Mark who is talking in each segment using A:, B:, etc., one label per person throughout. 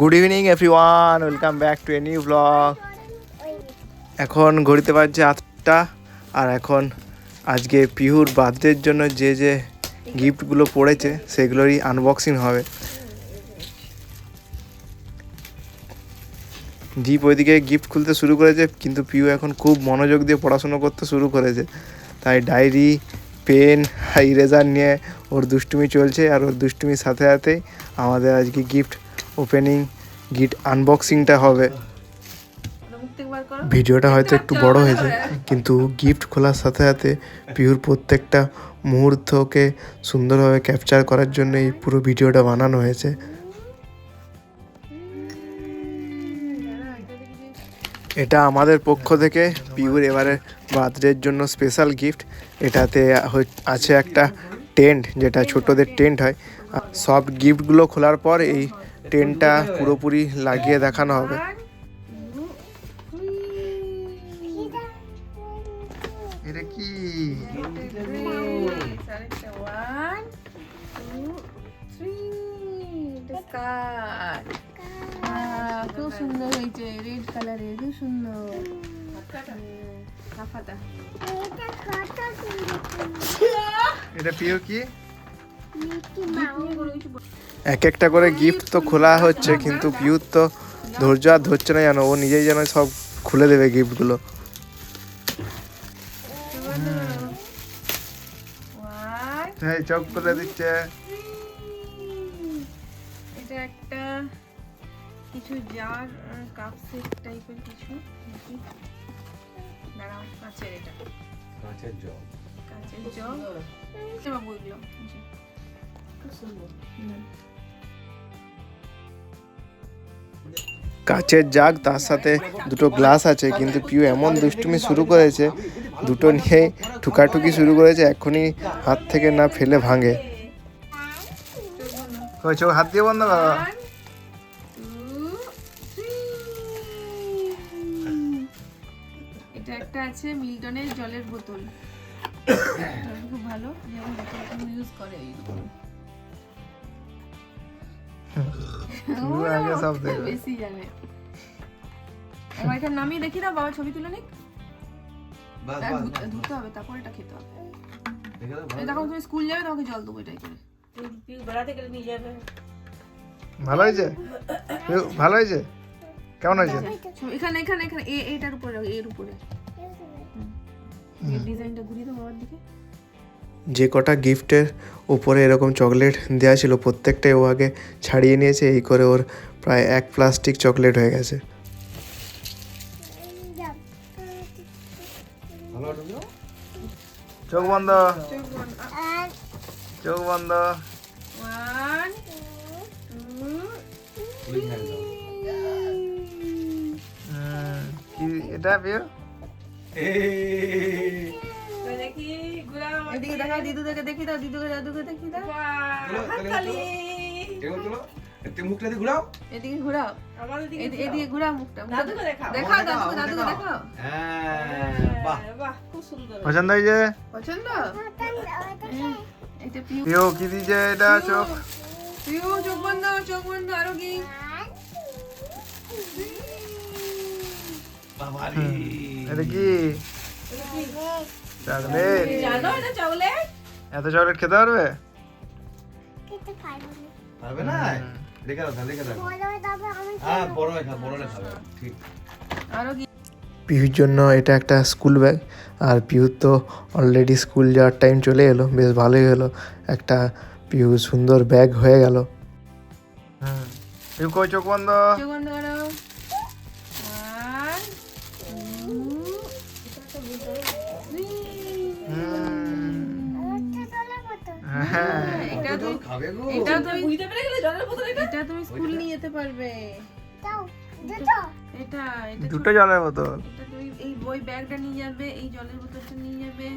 A: Good evening everyone welcome back to a new blog এখন ঘড়িতে পারছে আটটা, আর এখন আজকে পিহুর বার্থডের জন্য যে যে গিফটগুলো পড়েছে, সেগুলোরই আনবক্সিং হবে। দীপ ওইদিকে গিফট খুলতে শুরু করেছে, কিন্তু পিউ এখন খুব মনোযোগ দিয়ে পড়াশুনো করতে শুরু করেছে। তাই ডায়েরি পেন ইরেজার নিয়ে ওর দুষ্টুমি চলছে, আর ওর দুষ্টুমির সাথে সাথেই আমাদের আজকে গিফট ওপেনিং গিফট আনবক্সিংটা হবে। ভিডিওটা হয়তো একটু বড় হয়েছে কিন্তু গিফট খোলার সাথে সাথে পিহুর প্রত্যেকটা মুহূর্তকে সুন্দরভাবে ক্যাপচার করার জন্য এই পুরো ভিডিওটা বানানো হয়েছে। এটা আমাদের পক্ষ থেকে পিউর এবারে বার্থডের জন্য স্পেশাল গিফট এটাতে আছে একটা টেন্ট যেটা ছোটদের টেন্ট হয়। সব গিফটগুলো খোলার পর এই টেন্টটা পুরোপুরি লাগিয়ে দেখানো হবে। এটা কি?
B: সুন্দর হয়েছে রেড কালারের
A: এটা পিও কি? এক একটা করে গিফট তো খোলা হচ্ছে কিন্তু পিউর তো ধৈর্য আর ধরছে না জানো ও নিজেই যেন সব খুলে দেবে গিফটগুলো হ্যাঁ চোখ খুলে দিচ্ছে।
B: এটা একটা কিছু জার কাপ সেট টাইপের কিছু দাঁড়াও কাঁচের এটা। কাঁচের জগ সুন্দর
A: কাচের জাগ তার সাথে দুটো গ্লাস আছে কিন্তু পিউ এমন দুষ্টুমি শুরু করেছে দুটো নিয়ে ঠুকাঠুকি শুরু করেছে এখনই হাত থেকে না ফেলে ভাঙে। চোখ হাত দিয়ে বন্ধ.
B: এটা একটা আছে মিল্টনের জলের বোতল। খুব ভালো যেমন ইউজ করে
A: আগে সব দেখবে।
B: বেশি জানে। এবার এটা নামিয়ে দেখি দাও বাবা ছবি তুলে নিক। ধুতে হবে তারপর এটা খেতে হবে। যখন তুমি স্কুল যাবে তোমাকে জল দেবো এটাই করে।
A: ভালো হয়েছে? ভালো হয়েছে? কেমন হয়েছে?
B: এখানে এখানে এখানে এ এটার উপরে এর উপরে। ডিজাইনটা ঘুরিয়ে দাও বাবার দিকে।
A: যে কটা গিফটের উপরে এরকম চকলেট দেওয়া ছিল প্রত্যেকটাই ও আগে ছাড়িয়ে নিয়েছে এই করে ওর প্রায় এক প্লাস্টিক চকলেট হয়ে গেছে। চোখ বন্ধ।
B: চোখ বন্ধ।
A: এটা
B: এদিকে দেখাও দিদুদেরকে দেখি দাও দিদুকে দাদুকে দেখি দাও।
C: মুখটা দিয়ে ঘুরাও।
B: এদিকে ঘুরাও। এদি- এদিকে ঘুরাও মুখটা দাদুকে দেখাও। দেখাও দাদুকে দাদুকে দেখাও।
C: হ্যাঁ বাহ।
A: পছন্দ হয়েছে?
B: পছন্দ? এটা পিউ।
A: পিউ কি দিয়েছে এটা চোখ?
B: পিউ চোখ বন্ধ চোখ বন্ধ আরও কি?
C: বাবারি।
A: এটা কি? চকলেট।
B: জানো এটা চকলেট?
A: এত চকলেট খেতে পারবে?
C: পারবে না। রেখে দাও রেখে দাও। হ্যাঁ বড় রেখা বড় রেখা ঠিক।
B: আরও
A: পিহুর জন্য এটা একটা স্কুল ব্যাগ। আর পিহুর তো অলরেডি স্কুল যাওয়ার টাইম চলে এলো বেশ ভালোই হলো। একটা পিহু সুন্দর ব্যাগ হয়ে গেল। হুম। চোখ বন্ধ?
B: চোখ বন্ধ করো।
A: হ্যাঁ।
B: এটা তুমি
C: খাবে গো?
B: এটা তুমি বুঝতে পেরে গেলে জলের বোতল এটা? এটা তুমি স্কুল নিয়ে যেতে পারবে। এটা এটা
A: দুটো জলের বোতল।
B: এটা তুমি এই বই ব্যাগটা নিয়ে যাবে এই জলের বোতলটা নিয়ে যাবে।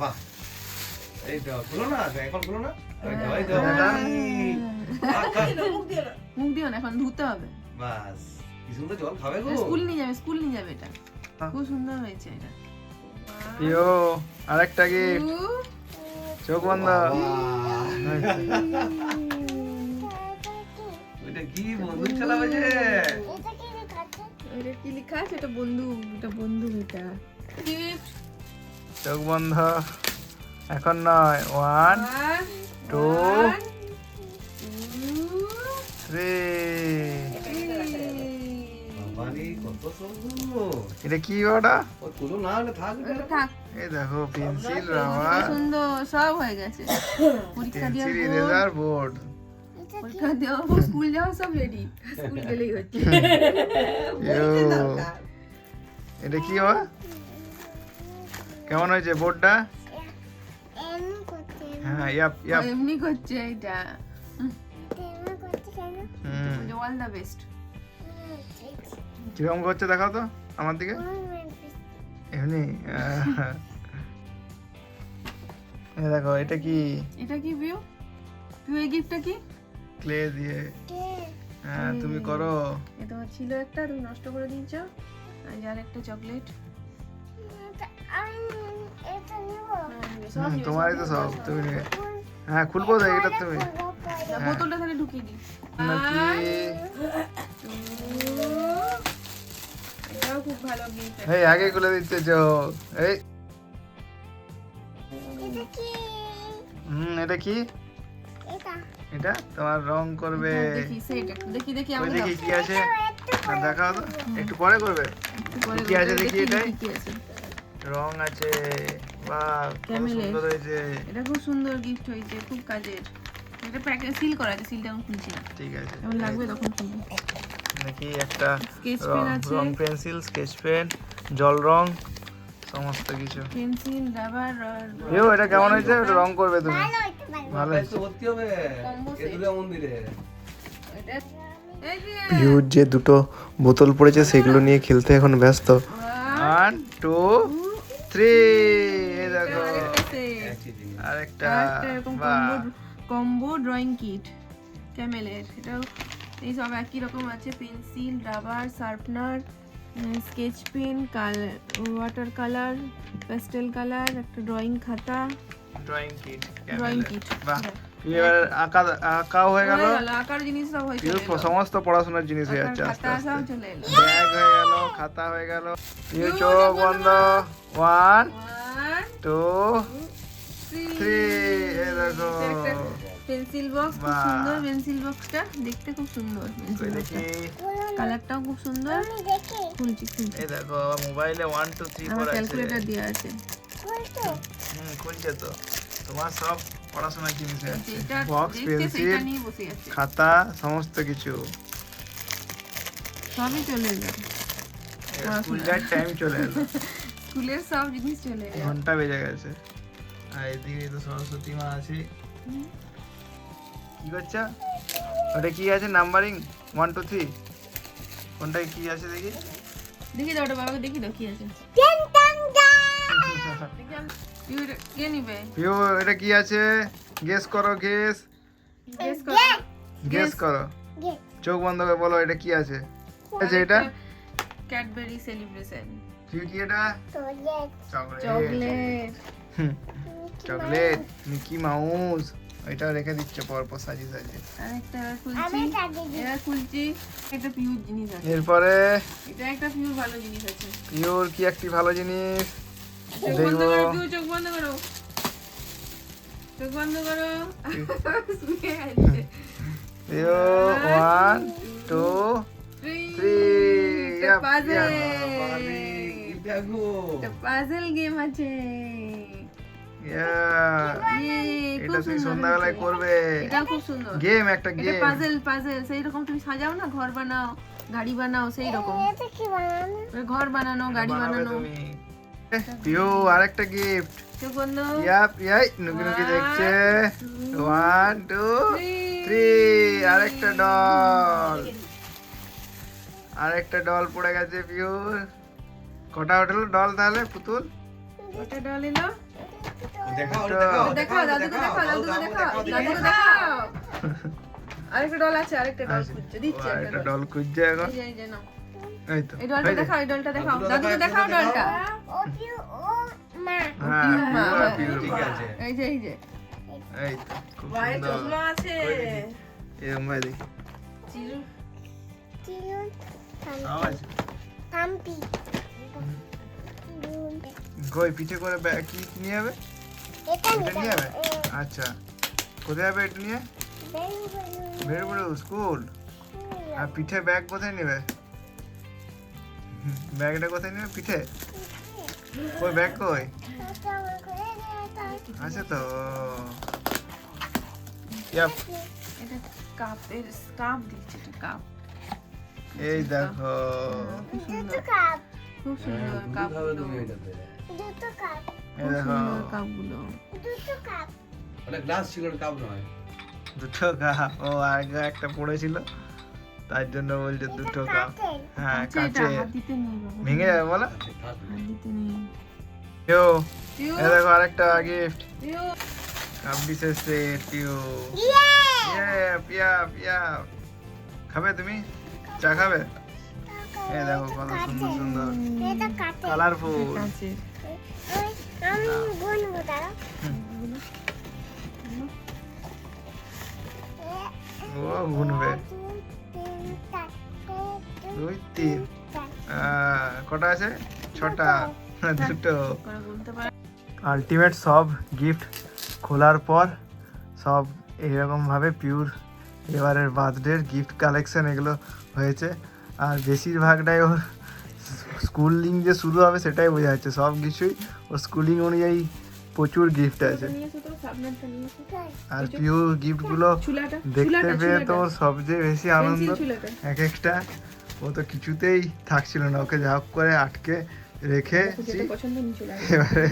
C: বাহ। এই তো খুলো না এখন খুলো না
B: মুখ দিও না এখন ধুতে হবে।
C: বাস। কি সুন্দর জল খাবে গো
B: স্কুল নিয়ে যাবে স্কুল নিয়ে যাবে এটা খুব সুন্দর হয়েছে এটা
A: ইয়ো আরেকটা গিফট চোখ বন্ধ
C: ওইটা কি বন্দুক চালাবে যে
B: এটা কি লেখা আছে এটা বন্ধু এটা বন্ধু এটা
A: চোখ বন্ধ এখন নয় ওয়ান Two. থ্রি এটা কি ওটা?
C: ও তুলো না হলে থাক।
B: থাক
A: এই দেখো পেন্সিল
B: কত
A: রাবার।
B: সুন্দর সব হয়ে গেছে। পরীক্ষা
A: বোর্ড
B: পরীক্ষা স্কুল যাওয়া সব রেডি স্কুল গেলেই হচ্ছে।
A: এটা কি হওয়া কেমন হয়েছে বোর্ডটা হ্যাঁ ইয়াপ ইয়াপ।
B: এমনি করছে এটা
A: হুম।
B: অল দ্য বেস্ট
A: কীরকম করছে দেখাও তো আমার দিকে? এমনি। এই দেখো এটা কি?
B: এটা কি ভিউ ভিউ এই গিফটটা কি?
A: ক্লে দিয়ে। হ্যাঁ তুমি করো।
B: এ তোমার ছিল একটা তুমি নষ্ট করে দিয়েছ। আর যার একটা চকলেট
A: হুম, তোমারই তো সব তুমি হ্যাঁ খুলবো তো এটা তুমি
B: বোতলটা তাহলে ঢুকিয়ে দিই।
A: নাকি?
B: এটাও খুব ভালো গিফট
A: এই আগে খুলে দিচ্ছে চো এই। হুম এটা কি? এটা। তোমার রং করবে।
B: দেখি দেখি দেখি
A: দেখি কি আছে? হ্যাঁ, দেখাও তো। একটু পরে করবে? কি আছে
B: দেখি,
A: এটাই? রং আছে।
B: এর।
A: সুন্দর হয়েছে।
B: এটা খুব সুন্দর গিফট হয়েছে খুব কাজের। এটা প্যাকেজ সিল করা আছে সিলটা আমি খুলছি
A: ঠিক আছে।
B: লাগবে তখন খুলবো।
A: নাকি একটা
B: স্কেচ
A: রং
B: পেন
A: পেন্সিল স্কেচ পেন জল রং সমস্ত কিছু।
B: পেন্সিল রাবার
A: এটা কেমন হয়েছে? রং করবে তুমি। ভালো
C: ভালো ভর্তি হবে।
B: Combo
C: মন্দিরে
B: যে
A: পিউর যে দুটো বোতল পড়েছে সেগুলো নিয়ে খেলতে এখন ব্যস্ত। ওয়ান টু থ্রি দেখো।
B: আরেকটা কম্বো ড্রয়িং কিট ক্যামেলের। এটাও এই সব একই রকম আছে pencil rubber sharpener sketch pen colour water colour pastel colour একটা ড্রয়িং খাতা।
A: ড্রয়িং কিট
B: ড্রয়িং কিট
A: বাহ। এবার আঁকা আঁকাও হয়ে গেল।
B: আকার জিনিস সব হয়ে
A: সমস্ত পড়াশোনার জিনিস হয়ে যাচ্ছে আস্তে
B: খাতা
A: আস্তে। ব্যাগ হয়ে গেল খাতা হয়ে গেল। পিউ চোখ বন্ধ। ওয়ান
B: ওয়ান
A: টু থ্রি এই দেখো।
B: পেন্সিল বক্স খুব সুন্দর পেন্সিল বক্সটা। দেখতে খুব সুন্দর পেন্সিল
A: দেখি?
B: কালারটাও খুব সুন্দর। খুলছি খুলছি।
A: এই দেখো মোবাইলে ওয়ান টু থ্রি
B: আমার
A: ফোর আছে।
B: ক্যালকুলেটর দেওয়া আছে।
A: হুম খুলছে তো। তোমার সব পড়াশোনার জিনিস আছে? বক্স পেন্সিল
B: নিয়ে বসে আছে।
A: খাতা সমস্ত কিছু।
B: সবই চলে এলো।
A: স্কুল যাওয়ার টাইম চলে এলো।
B: স্কুলের সব জিনিস চলে এলো।
A: ঘণ্টা বেজে গেছে। আর এদিকে তো সরস্বতী মা আছে। কি করছ? ওটা কি আছে? নাম্বারিং ওয়ান টু থ্রি কোনটায় কি আছে দেখি?
B: দেখি দাও ওটা বাবাকে দেখি দাও কি আছে। এটা কে নিবে?
A: পিউ এটা কি আছে? গেস করো গেস
B: গেস করো।
A: গেস করো। চোখ বন্ধ করে বলো এটা কি আছে? আছে এটা?
B: ক্যাডবেরি সেলিব্রেশন
A: পিউ কি এটা? Chocolate
B: chocolate
A: chocolate Mickey Mouse ওইটাও রেখে দিচ্ছে পরপর সাজিয়ে সাজিয়ে
B: আরেকটা খুলছি এবার খুলছি একটা পিউর জিনিস আছে
A: এরপরে
B: এটা একটা পিউর ভালো জিনিস আছে
A: পিওর কি একটি ভালো জিনিস
B: চোখ বন্ধ
A: দেখব।
B: করো পিউ চোখ বন্ধ করো চোখ বন্ধ করো
A: pure one two
B: three
A: three
B: puzzle
C: দেখো
B: পাজেল গেম আছে ইয়ে,
A: এটা
B: খুব
A: তুমি সন্ধ্যাবেলায় করবে।
B: এটা খুব সুন্দর।
A: গেম একটা
B: এটা
A: গেম
B: পাজেল পাজেল সেই রকম তুমি সাজাও না ঘর বানাও গাড়ি বানাও সেই রকম ঘর বানানো গাড়ি বানানো।
A: আরেকটা গিফট
B: চোখ বন্ধ।
A: ইয়াপ ইয়াই নুকি নুকি দেখছে। ওয়ান টু থ্রি আরেকটা ডল আরেকটা ডল পড়ে গেছে পিওর কটা উঠল? ডল তাহলে পুতুল?
B: ওটা ডল এলো?
C: দেখাও
A: তো-
C: দেখাও
B: দেখাও দাদুকে দেখাও দাদুকে দেখাও দাদুকে দেখাও। আরেকটা ডল আছে আরেকটা ডল খুঁজছে দিচ্ছি একটা
A: আরেকটা
B: ডল
A: ডল খুঁজছে এখন।
B: এই যে, নাও।
A: এই তো
B: এই ডলটা দেখাও এই ডলটা দেখাও।
C: দাদুকে
B: দাদুকে
C: দেখাও,
B: দেখাও ডলটা
C: দেখাও।
A: হ্যাঁ
B: মা,
A: পিউ
C: ঠিক আছে।
B: এই যে এই যে।
A: এই
B: চশমা আছে।
A: ভাই দেখি।
B: চিরু।
A: আওয়াজ। কই পিঠে করে কি নিয়ে যাবে? এটা নিয়ে যাবে? আচ্ছা। কোথায় যাবে এটা নিয়ে? বেরোবো স্কুল? আর পিঠে ব্যাগ কোথায় নেবে? ব্যাগটা কোথায় নেবে? পিঠে? কই ব্যাগ কই? আছে তো ইয়াপ,
B: এটা কাপ দিচ্ছে এটা কাপ।
A: এই দেখো।
B: খুব সুন্দর খুব সুন্দর কাপ।
C: খাবে তুমি
A: দেখো
B: কাপগুলো।
C: ওটা গ্লাস ছিল কাপ নয়।
A: দুটো কাপ। ও আগে একটা পড়েছিল। তার জন্য বলছে দুটো কাপ। হ্যাঁ
B: আচ্ছা,
A: কাছে ভেঙে যাবে বলো।
C: আচ্ছা,
A: দেখো আরেকটা গিফট
B: পিউ
A: কাপ দিছে সে টিউ ইয়ে পিয়া পিয়া খাবে তুমি? চা খাবে? এই দেখো কত সুন্দর সুন্দর। কালারফুল ও গুনবে দুই তিন কটা আছে? ছটা। দুটো। আলটিমেট সব গিফট খোলার পর সব এরকমভাবে পিওর এবারের বার্থডের গিফট কালেকশন এগুলো হয়েছে। আর বেশিরভাগটাই ওর স্কুলিং যে শুরু হবে সেটাই বোঝা যাচ্ছে সব কিছুই ওর স্কুলিং অনুযায়ী প্রচুর গিফট আছে। আর পিওর গিফটগুলো দেখতে পেয়ে তো ওর সবচেয়ে বেশি আনন্দ। এক একটা ও তো কিছুতেই থাকছিল না ওকে যা করে আটকে রেখে এবারে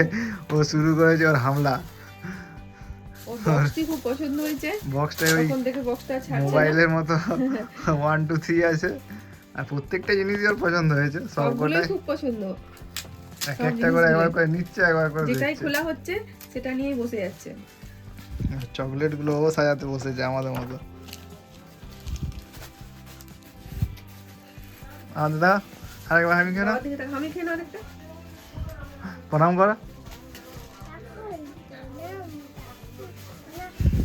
A: ও শুরু করেছে ওর হামলা।
B: বক্সটি খুব পছন্দ হয়েছে।
A: বক্সটায় ওই মোবাইলের মতো ওয়ান টু থ্রি আছে। আর প্রত্যেকটা জিনিসই ওর পছন্দ হয়েছে সব
B: সবগুলোই খুব পছন্দ।
A: এক একটা করে একবার করে নিচ্ছে একবার করে
B: যেটাই খোলা হচ্ছে সেটা নিয়েই বসে যাচ্ছে।
A: চকলেটগুলো ও সাজাতে বসেছে আমাদের মতো। আমাদের দাও আরেকবার আমি
B: দিকে আমি খেয়ে নাও একটা
A: প্রণাম করো।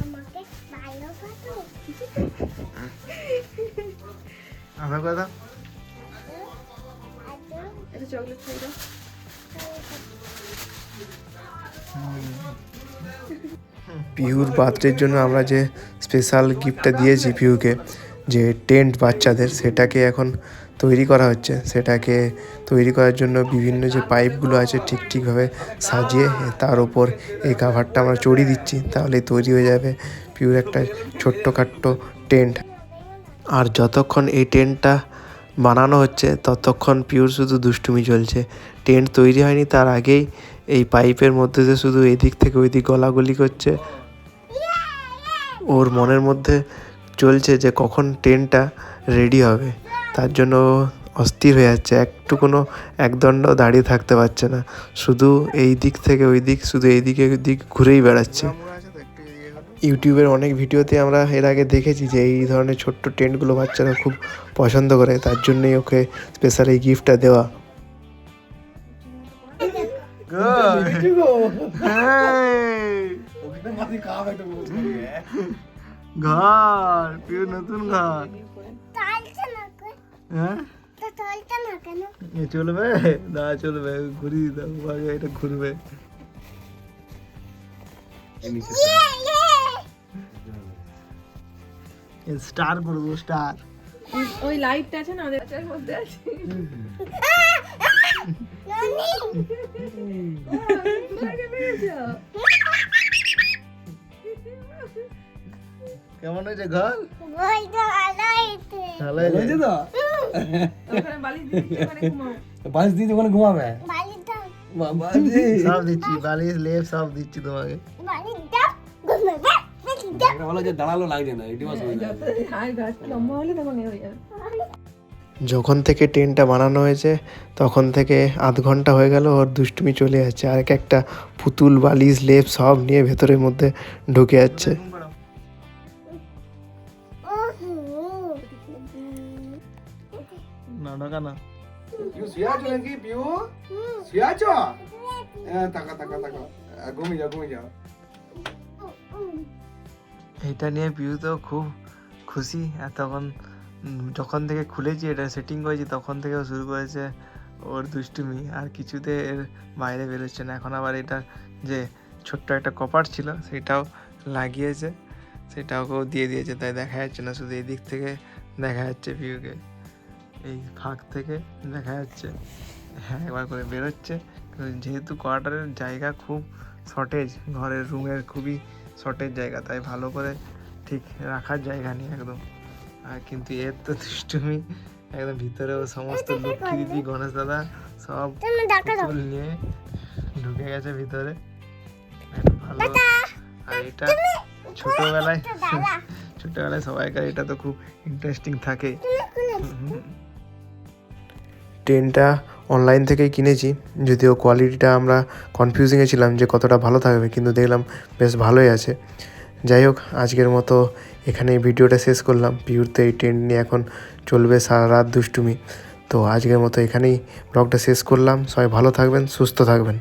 A: আবার
B: চকলেট খেয়ে দাও।
A: পিহুর বার্থডের জন্য আমরা যে স্পেশাল গিফটটা দিয়েছি পিহুকে যে টেন্ট বাচ্চাদের সেটাকে এখন তৈরি করা হচ্ছে। সেটাকে তৈরি করার জন্য বিভিন্ন যে পাইপগুলো আছে ঠিক ঠিকভাবে সাজিয়ে তার উপর এই কাভারটা আমরা চড়িয়ে দিচ্ছি। তাহলে তৈরি হয়ে যাবে পিহুর একটা ছোট্ট খাট্ট টেন্ট আর যতক্ষণ এই টেন্টটা বানানো হচ্ছে, ততক্ষণ পিওর শুধু দুষ্টুমি চলছে। টেন্ট তৈরি হয়নি, তার আগেই এই পাইপের মধ্যে দিয়ে শুধু এদিক থেকে ওই দিক গলাগলি করছে, ওর মনের মধ্যে চলছে যে কখন ট্রেনটা রেডি হবে। তার জন্য অস্থির হয়ে যাচ্ছে একটু কোনো একদণ্ড দাঁড়িয়ে থাকতে পারছে না। শুধু এই দিক থেকে ওই দিক, শুধু এই দিকে ওই দিক ঘুরেই বেড়াচ্ছে। ইউটিউবের অনেক ভিডিওতে আমরা এর আগে দেখেছি যে এই ধরনের ছোট্ট টেন্টগুলো বাচ্চারা খুব পছন্দ করে তার জন্যই ওকে স্পেশাল এই গিফটটা দেওয়া? ঘর পিউ নতুন ঘর। হ্যাঁ? এ চলবে? না চলবে। ঘুরিয়ে দাও এটা ঘুরবে। স্টার করব স্টার।
B: ওই- ওই লাইটটা আছে না ওদের মধ্যে আছে।
A: কেমন হয়েছে ঘর? ভালো
C: হয়েছে। তো?
B: ওখানে বালিশ দিয়ে দিচ্ছি, ওখানে ঘুমাও।
C: বাস দিয়ে ওখানে ঘুমাবে? বাবা।
A: সব দিচ্ছি বালিশ লেপ সব দিচ্ছি তোমাকে।
C: এটা ভালো যে দাঁড়াল লাগছে না এটি অসুবিধা
B: যত হাই গাছ লম্বা হলে তখন হয়ে যাবে
A: যখন থেকে ট্রেনটা বানানো হয়েছে তখন থেকে আধ ঘণ্টা হয়ে গেল ওর দুষ্টুমি চলে যাচ্ছে আর এক একটা পুতুল বালিশ লেপ সব নিয়ে ভেতরের মধ্যে ঢুকে যাচ্ছে। না ঢোকা না।
C: তাকা তাকা তাকা ঘুমিয়ে যাও ঘুমিয়ে যাও।
A: এটা নিয়ে পিউ তো খুব খুশি। তখন যখন থেকে খুলেছি, এটা সেটিং করেছি, তখন থেকেও শুরু করেছে ওর দুষ্টুমি। আর কিছুতে এর বাইরে বেরোচ্ছে না। এখন আবার এটা যে ছোট্ট একটা কপার ছিল, সেটাও লাগিয়েছে। সেটাও দিয়ে দিয়েছে। তাই দেখা যাচ্ছে না, শুধু এই দিক থেকে দেখা যাচ্ছে পিউকে এই ফাঁক থেকে দেখা যাচ্ছে। হ্যাঁ একবার করে বেরোচ্ছে। যেহেতু কোয়ার্টারের জায়গা খুব শর্টেজ ঘরের রুমের খুবই শর্টেজ জায়গা তাই ভালো করে ঠিক রাখার জায়গা নেই একদম। আর কিন্তু এর তো দুষ্টুমি একদম ভিতরেও সমস্ত লক্ষ্মী দিদি গণেশ দাদা সব পুতুল নিয়ে ঢুকে গেছে ভিতরে। ভালো। আর এটা ছোটবেলায় ছোটবেলায় সবাইকার এটা তো খুব ইন্টারেস্টিং থাকে। ট্রেনটা অনলাইন থেকেই কিনেছি। যদিও কোয়ালিটিটা আমরা কনফিউজিংয়ে ছিলাম যে কতটা ভালো থাকবে, কিন্তু দেখলাম বেশ ভালোই আছে। যাই হোক, আজকের মতো এখানে ভিডিওটা শেষ করলাম। পিউরতে এই ট্রেন নিয়ে এখন চলবে সারা রাত দুষ্টুমি। তো আজকের মতো এখানেই ব্লগটা শেষ করলাম। সবাই ভালো থাকবেন, সুস্থ থাকবেন।